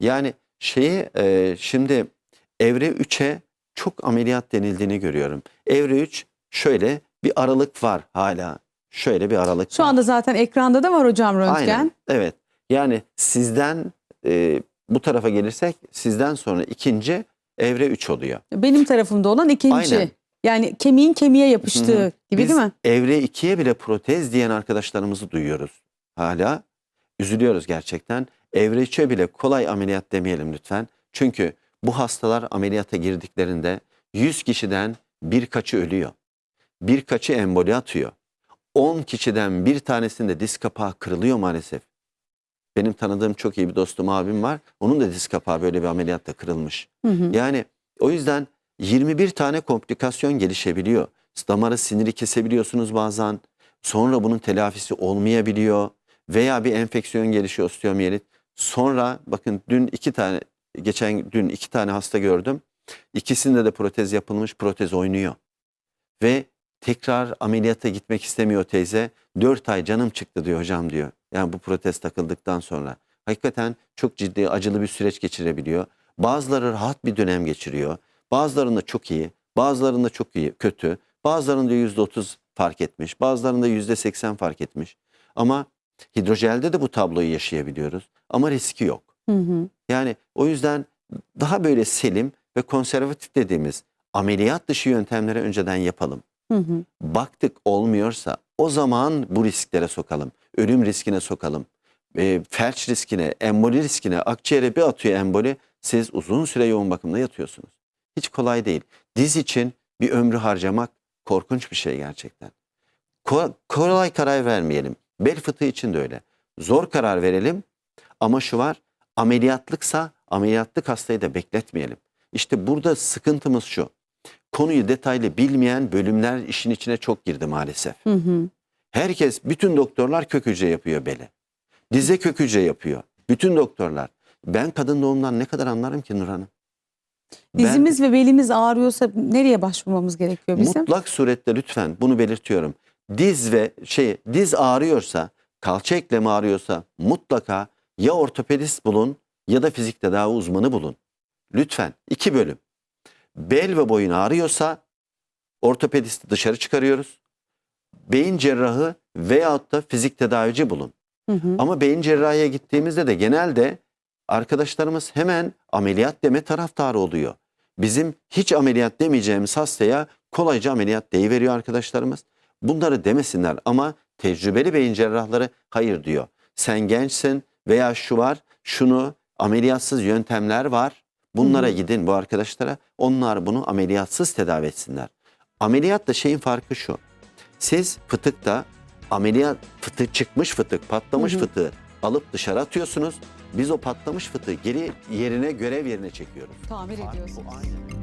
Yani şeyi e, şimdi evre 3'e çok ameliyat denildiğini görüyorum. Evre 3 şöyle bir aralık var hala. Şöyle bir aralık Şu var. anda zaten ekranda da var hocam röntgen. Aynen. Evet. Yani sizden e, bu tarafa gelirsek sizden sonra ikinci evre 3 oluyor. Benim tarafımda olan ikinci. Aynen. Yani kemiğin kemiğe yapıştığı Hı hı. gibi Biz değil mi? evre 2'ye bile protez diyen arkadaşlarımızı duyuyoruz. Hala üzülüyoruz gerçekten. Evre 3'e bile kolay ameliyat demeyelim lütfen. Çünkü bu hastalar ameliyata girdiklerinde 100 kişiden birkaçı ölüyor. Birkaçı emboli atıyor. 10 kişiden bir tanesinde diz kapağı kırılıyor maalesef. Benim tanıdığım çok iyi bir dostum abim var. Onun da diz kapağı böyle bir ameliyatta kırılmış. Hı hı. Yani o yüzden 21 tane komplikasyon gelişebiliyor. Damarı siniri kesebiliyorsunuz bazen. Sonra bunun telafisi olmayabiliyor. Veya bir enfeksiyon gelişiyor osteomiyelit. Sonra bakın dün iki tane geçen dün iki tane hasta gördüm. İkisinde de protez yapılmış. Protez oynuyor. Ve tekrar ameliyata gitmek istemiyor teyze. 4 ay canım çıktı diyor hocam diyor. Yani bu protez takıldıktan sonra. Hakikaten çok ciddi acılı bir süreç geçirebiliyor. Bazıları rahat bir dönem geçiriyor. Bazılarında çok iyi, bazılarında çok iyi, kötü. Bazılarında %30 fark etmiş, bazılarında %80 fark etmiş. Ama hidrojelde de bu tabloyu yaşayabiliyoruz. Ama riski yok. Hı hı. Yani o yüzden daha böyle selim ve konservatif dediğimiz ameliyat dışı yöntemleri önceden yapalım. Hı hı. Baktık olmuyorsa o zaman bu risklere sokalım. Ölüm riskine sokalım. E, felç riskine, emboli riskine, akciğere bir atıyor emboli. Siz uzun süre yoğun bakımda yatıyorsunuz. Hiç kolay değil. Diz için bir ömrü harcamak korkunç bir şey gerçekten. Ko- kolay karar vermeyelim. Bel fıtığı için de öyle. Zor karar verelim ama şu var ameliyatlıksa ameliyatlık hastayı da bekletmeyelim. İşte burada sıkıntımız şu. Konuyu detaylı bilmeyen bölümler işin içine çok girdi maalesef. Hı hı. Herkes, bütün doktorlar kök hücre yapıyor bele. Dize kök hücre yapıyor. Bütün doktorlar. Ben kadın doğumdan ne kadar anlarım ki Nur Hanım? Ben Dizimiz ve belimiz ağrıyorsa nereye başvurmamız gerekiyor bizim? mutlak surette lütfen bunu belirtiyorum. Diz ve şey diz ağrıyorsa, kalça eklemi ağrıyorsa mutlaka ya ortopedist bulun ya da fizik tedavi uzmanı bulun. Lütfen iki bölüm. Bel ve boyun ağrıyorsa ortopedisti dışarı çıkarıyoruz. Beyin cerrahı veyahut da fizik tedavici bulun. Hı hı. Ama beyin cerrahiye gittiğimizde de genelde arkadaşlarımız hemen ameliyat deme taraftarı oluyor. Bizim hiç ameliyat demeyeceğimiz hastaya kolayca ameliyat deyiveriyor arkadaşlarımız. Bunları demesinler ama tecrübeli beyin cerrahları hayır diyor. Sen gençsin veya şu var, şunu ameliyatsız yöntemler var. Bunlara Hı gidin bu arkadaşlara. Onlar bunu ameliyatsız tedavi etsinler. Ameliyatla şeyin farkı şu. Siz fıtıkta ameliyat fıtık çıkmış fıtık, patlamış Hı fıtığı alıp dışarı atıyorsunuz. Biz o patlamış fıtığı geri yerine görev yerine çekiyoruz. Tamir bu ediyorsunuz. aynı.